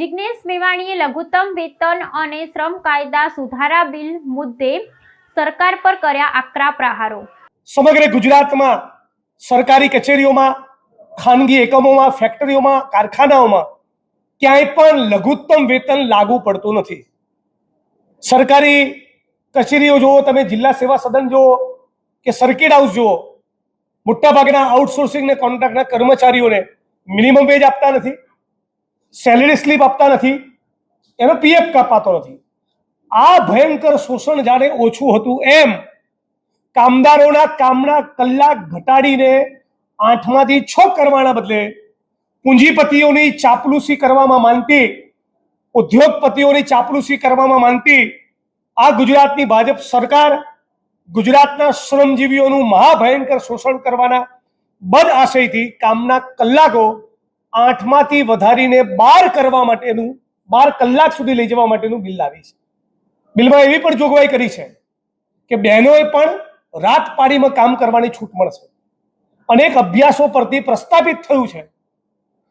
જિજ્ઞેશ મેવાણીએ લઘુત્તમ વેતન અને શ્રમ કાયદા સુધારા બિલ મુદ્દે સરકાર પર કર્યા આકરા પ્રહારો. સમગ્ર ગુજરાતમાં સરકારી કચેરીઓમાં, ખાનગી એકમોમાં, ફેક્ટરીઓમાં, કારખાનાઓમાં ક્યાંય પણ લઘુત્તમ વેતન લાગુ પડતું નથી. સરકારી કચેરીઓ જુઓ, તમે જિલ્લા સેવા સદન જુઓ કે સર્કિટ હાઉસ જુઓ, મોટાભાગના આઉટસોર્સિંગ ને કોન્ટ્રાક્ટના કર્મચારીઓને મિનિમમ વેજ આપતા નથી. સેલરી સ્લીપ આપતા નથી. એનો પીએફ કાપાતો નથી. આ ભયંકર શોષણ જાણે ઓછું હતું એમ કામદારોના કામના કલાક ઘટાડીને આઠમાંથી છ કરવાના બદલે પૂંજીપતિઓની ચાપલુસી કરવામાં માનતી, ઉદ્યોગપતિઓની ચાપલુસી કરવામાં માનતી, આ ગુજરાતની ભાજપ સરકાર ગુજરાતના શ્રમજીવીઓનું મહાભયંકર શોષણ કરવાના બદ આશયથી કામના કલાકો આઠમાંથી વધારીને બાર કરવા માટેનું, બાર કલાક સુધી લઈ જવા માટેનું બિલ લાવી છે. બિલમાં એવી પણ જોગવાઈ કરી છે કે બહેનોએ પણ રાત પાડીમાં કામ કરવાની છૂટ મળશે. અનેક અભ્યાસો પરથી પ્રસ્થાપિત થયું છે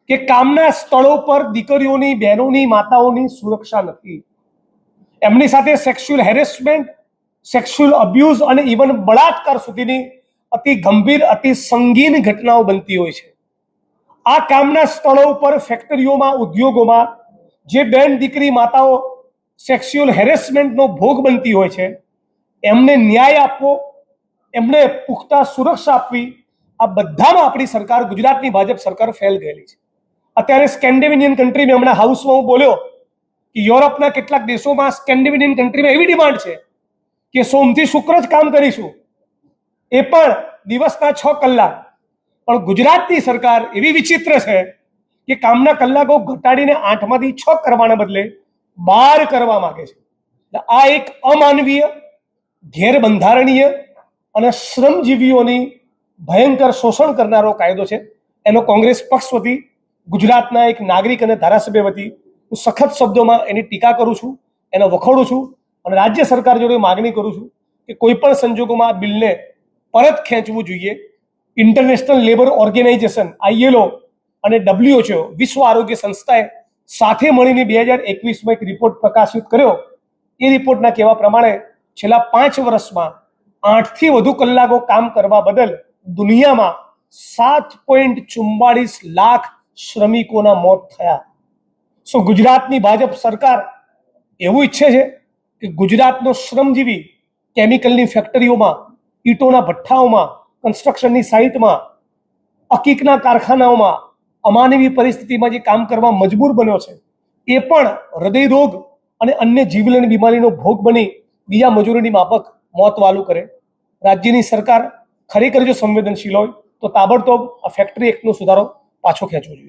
કે કામના સ્થળો પર દીકરીઓની, બહેનોની, માતાઓની સુરક્ષા નથી. એમની સાથે સેક્સ્યુઅલ હેરેસમેન્ટ, સેક્સ્યુઅલ અબ્યુઝ અને ઇવન બળાત્કાર સુધીની અતિ ગંભીર, અતિ સંગીન ઘટનાઓ બનતી હોય છે. આ કામના સ્થળો ઉપર ફેક્ટરીઓમાં, ઉદ્યોગોમાં જે બેન દીકરી માતાઓ સેક્સ્યુઅલ હેરેસમેન્ટનો ભોગ બનતી હોય છે, એમને ન્યાય આપવો, એમને પુખ્તા સુરક્ષા આપવી, આ બધામાં આપણી સરકાર, ગુજરાતની ભાજપ સરકાર ફેલ ગયેલી છે. અત્યારે સ્કેન્ડિનેવિયન કન્ટ્રીમાં હમણાં હાઉસમાં હું બોલ્યો કે યુરોપના કેટલાક દેશોમાં સ્કેન્ડેવિનિયન કન્ટ્રીમાં એવી ડિમાન્ડ છે કે સોમથી શુક્ર જ કામ કરીશું. એ પણ દિવસના છ કલાક. પણ ગુજરાતની સરકાર એવી વિચિત્ર છે કે કામના કલાકો ઘટાડીને આઠમાંથી છ કરવાના બદલે બાર કરવા માંગે છે. આ એક અમાનવીય ગેરબંધારણીય અને શ્રમજીવીઓની ભયંકર શોષણ કરનારો કાયદો છે. એનો કોંગ્રેસ પક્ષ વતી, ગુજરાતના એક નાગરિક અને ધારાસભ્ય વતી હું સખત શબ્દોમાં એની ટીકા કરું છું, એને વખોડું છું અને રાજ્ય સરકાર જોડે માગણી કરું છું કે કોઈ પણ સંજોગોમાં આ બિલને પરત ખેંચવું જોઈએ. ઇન્ટરનેશનલ લેબર ઓર્ગેનાઇઝેશન આઈએલઓ અને ડબ્લ્યુએચઓ વિશ્વ આરોગ્ય સંસ્થાએ સાથે મળીને બે હજાર એકવીસમાં એક રિપોર્ટ પ્રકાશિત કર્યો. એ રિપોર્ટના કહેવા પ્રમાણે છેલ્લા પાંચ વર્ષમાં આઠથી વધુ કલાકો કામ કરવા બદલ દુનિયામાં સાત પોઈન્ટ ચુમ્બાળીસ લાખ શ્રમિકોના મોત થયા. સો ગુજરાતની ભાજપ સરકાર એવું ઈચ્છે છે કે ગુજરાતનો શ્રમજીવી કેમિકલની ફેક્ટરીઓમાં ઈંટોના ભઠ્ઠાઓમાં કન્સ્ટ્રક્શનની સાઇટમાં, અકીકના કારખાનાઓમાં અમાનવી પરિસ્થિતિમાં જે કામ કરવા મજબૂર બન્યો છે, એ પણ હૃદયરોગ અને અન્ય જીવલેણ બીમારીનો ભોગ બની બીજા મજૂરીની માફક મોત વાલું કરે. રાજ્યની સરકાર ખરેખર જો સંવેદનશીલ હોય, તો તાબડતોબ આ ફેક્ટરી એક્ટનો સુધારો પાછો ખેંચવો જોઈએ.